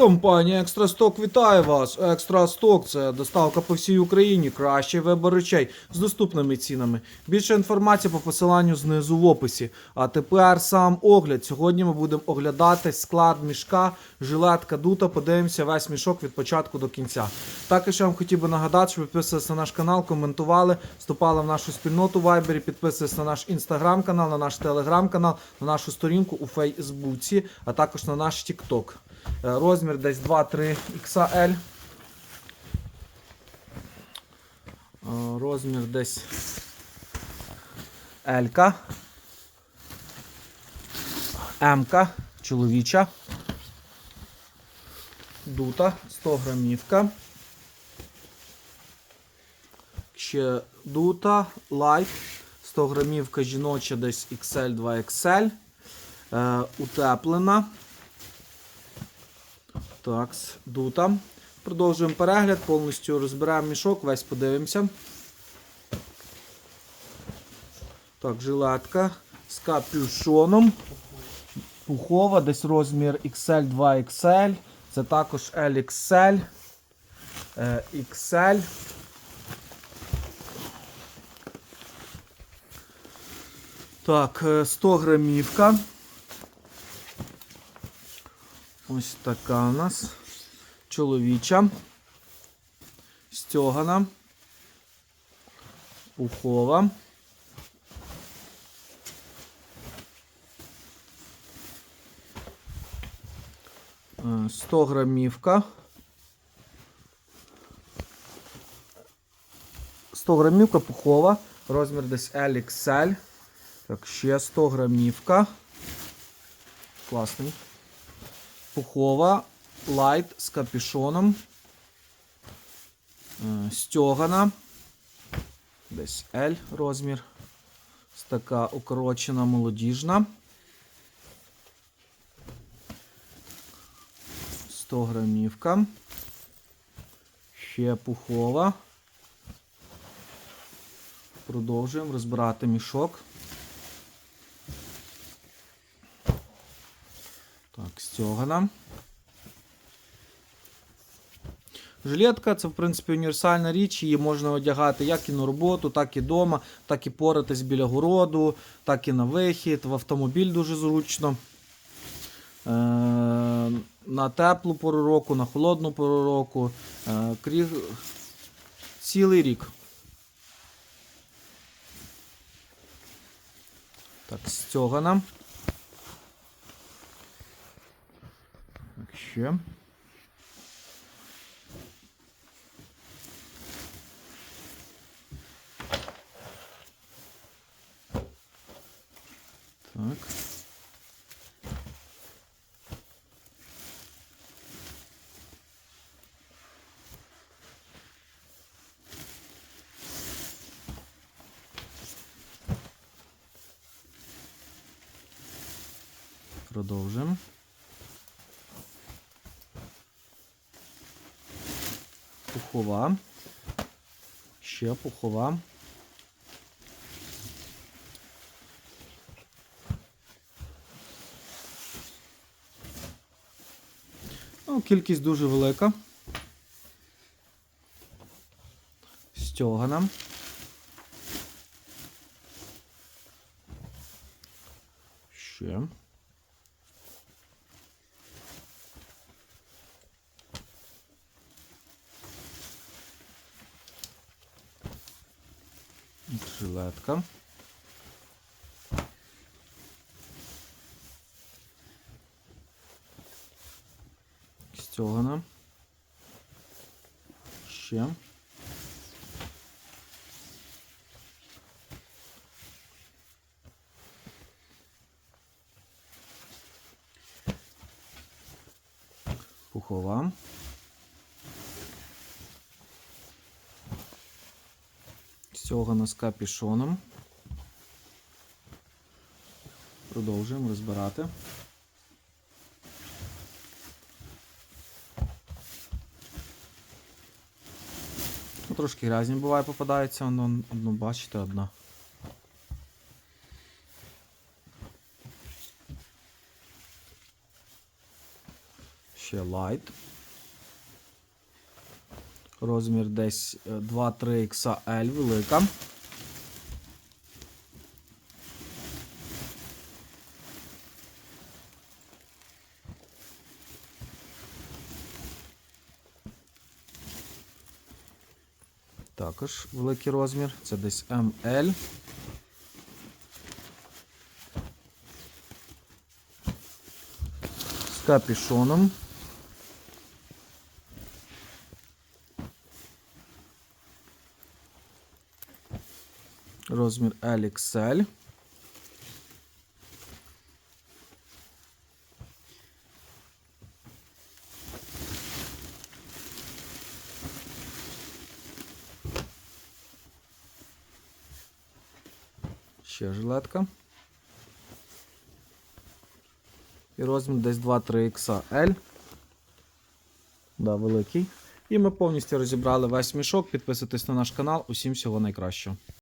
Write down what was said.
Компанія Екстрасток вітає вас. Екстрасток це доставка по всій Україні, кращий вибор речей з доступними цінами. Більше інформації по посиланню знизу в описі. А тепер сам огляд. Сьогодні ми будемо оглядати склад мішка, жилетка дута. Подивимося весь мішок від початку до кінця. Також я вам хотів би нагадати, що підписувалися на наш канал, коментували, вступали в нашу спільноту в Вайбері, підписувалися на наш інстаграм канал, на наш телеграм канал, на нашу сторінку у Фейсбуці, а також на наш Тікток. Е, Розмір десь 2-3 XL. Е, Розмір десь L. М. Чоловіча. Дута 100 грамівка. Ще дута, лайт. 100 грамівка жіноча десь XL 2XL. Е, утеплена. Так, дута. Продовжуємо перегляд, повністю розбираємо мішок, весь подивимося. Так, жилетка з капюшоном. Пухова, десь розмір XL 2XL. Це також LXL. е, XL. Так, е, 100 грамівка. Ось така у нас чоловіча. Стьогана. Пухова. Е, 100 грамівка. 100 грамівка пухова. Розмір десь LXL. Так, ще 100 грамівка. Класний. Пухова, лайт з капюшоном. Е, Стьогана. Десь L розмір. Така укорочена молодіжна. 100 грамівка. Ще пухова. Продовжуємо розбирати мішок. Так, стьогана. Жилетка це, в принципі, універсальна річ, її можна одягати як і на роботу, так і вдома, так і поратись біля городу, так і на вихід, в автомобіль дуже зручно. Е, на теплу пору року, на холодну пору року. Е, крі... Цілий рік. Так, стьогана. Ще. Так. Продовжимо. Пухова. Ще пухова. Ну, кількість дуже велика. Стьогана. Ще. Жилетка. Стьогана. Ще. Пухова. Стьогана з капюшоном. Продовжуємо розбирати. Ну, Трошки грязні буває попадається, воно, ну, бачите, одна. Ще Light. Розмір десь е, 2-3 XL велика. Також великий розмір. Це десь ML. З капюшоном. Розмір LXL. Ще жилетка. І розмір десь 2-3 XL. Да, великий. І ми повністю розібрали весь мішок. Підписуйтесь на наш канал. Усім всього найкращого.